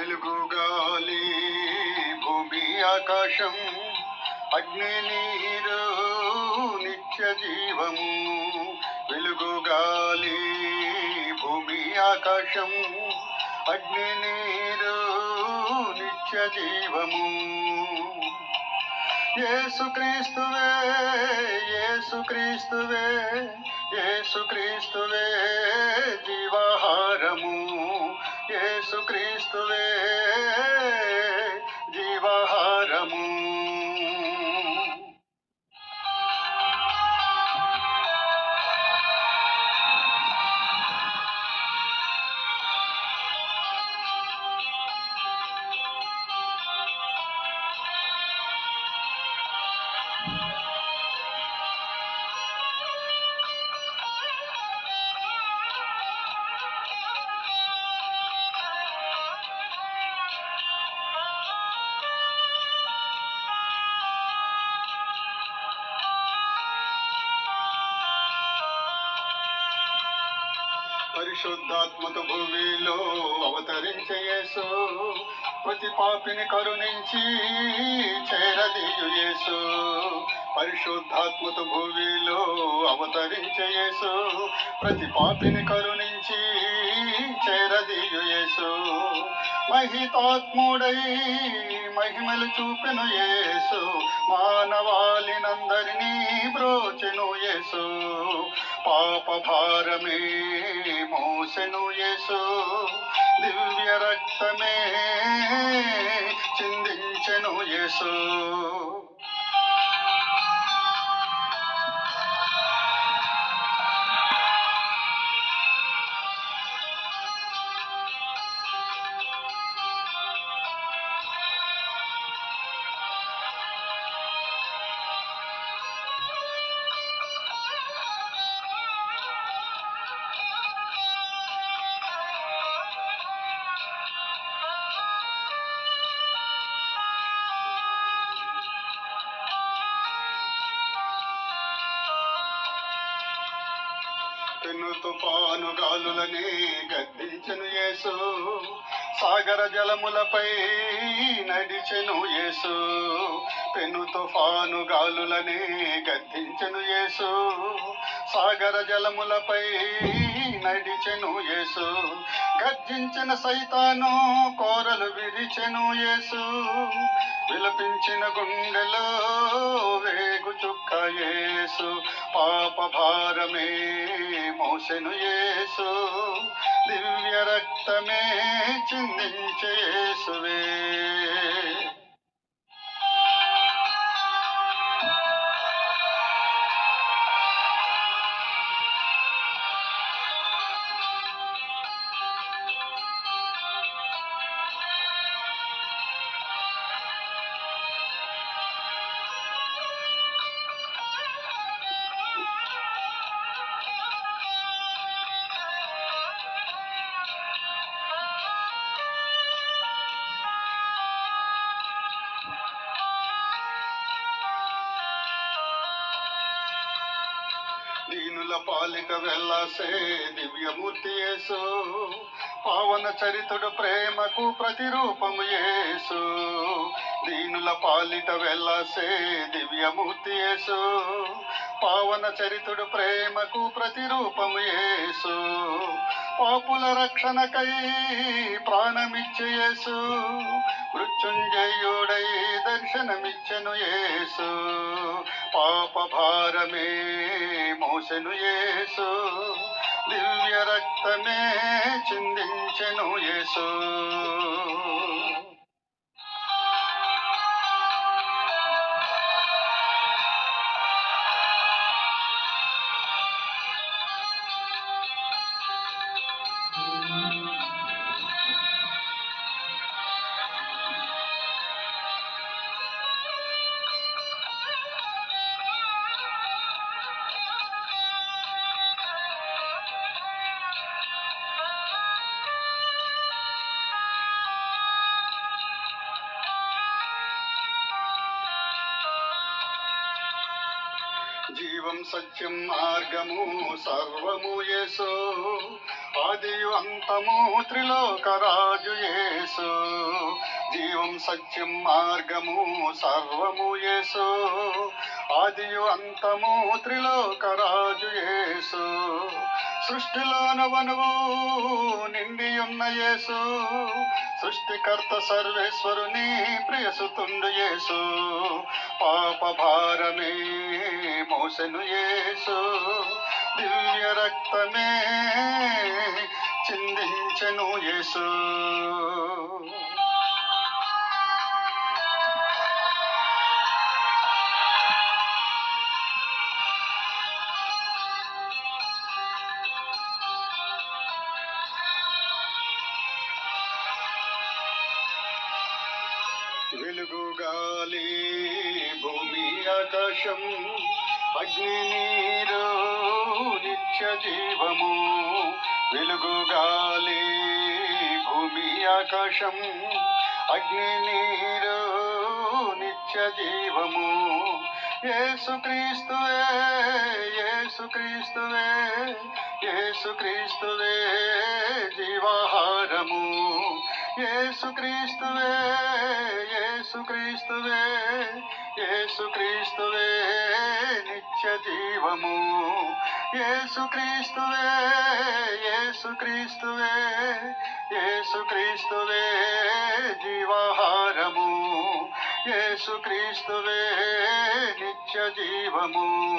వెలుగు గాలి భూమి ఆకాశం అగ్ని నీరు నిత్య జీవము. వెలుగు గాలి భూమి ఆకాశం అగ్ని నీరు నిత్య జీవము. యేసుక్రీస్తువే యేసుక్రీస్తువే యేసుక్రీస్తువే జీవాహారము. యేసుక్రీస్తువే జీవాహారము పరిశుద్ధాత్మక భూమిలో అవతరించే యేసు ప్రతి పాపిని కరుణించి చేరదీయు యేసు. పరిశుద్ధాత్మక భూమిలో అవతరించే యేసు ప్రతి పాపిని కరుణించి చేరదీయు యేసు. మహితాత్ముడై మహిమలు చూపెను యేసు మానవాళినందరినీ బ్రోచెను యేసు. పాప భారమే మోసెను యేసు. దివ్య రక్తమే చిందించెను యేసు. పెను తుఫాను గాలులనే గద్దించెను యేసు. సాగర జలములపై నడిచెను యేసు. పెను తుఫాను గాలులనే గద్దించెను యేసు. సాగర జలములపై నడిచెను యేసు. గర్జించిన సైతాను కోరలు విరిచెను యేసు. విలపించిన గుండెలో వేగు చుక్క యేసు. పాప భారమే మోసెను యేసు. దివ్య రక్తమే చిందించే యేసువే. దీనుల పాలిక వెళ్ళసే దివ్యమూర్తి యేసు. పావన చరితుడు ప్రేమకు ప్రతిరూపము యేసు. దీనుల పాలిట వెళ్ళసే దివ్యమూర్తి యేసు. పావన చరితుడు ప్రేమకు ప్రతిరూపము యేసు. పాపుల రక్షణకై ప్రాణమిచ్చే యేసు. మృత్యుంజయుడై దర్శనమిచ్చను యేసు. పాప భారమే మోసెను యేసు. దివ్య రక్తమే చిందించెను యేసు. జీవం సత్యం మార్గము సర్వము యేసు. ఆదియు అంతము త్రిలోకరాజు యేసు. జీవం సత్యం మార్గము సర్వము యేసు. ఆదియు అంతము త్రిలోకరాజు యేసు. సృష్టిలోన వనువు నిండి ఉన్న యేసు. సృష్టికర్త సర్వేశ్వరుని ప్రియసుతుండు యేసు. పాప భారమే మోసెను యేసు. దివ్య రక్తమే చిందించను యేసు. వెలుగు గాలి భూమి ఆకాశం అగ్ని నీరు నిత్య జీవము. వెలుగు గాలి భూమి ఆకాశం అగ్ని నీరు నిత్య జీవము. ఏసుక్రీస్తువే ఏసుక్రీస్తువే ఏసుక్రీస్తువే జీవాహారము. ఏసుక్రీస్తువే యేసుక్రీస్తువే యేసుక్రీస్తువే నిత్య జీవము. యేసుక్రీస్తువే యేసుక్రీస్తువే యేసుక్రీస్తువే జీవాహారము. యేసుక్రీస్తువే నిత్య జీవము.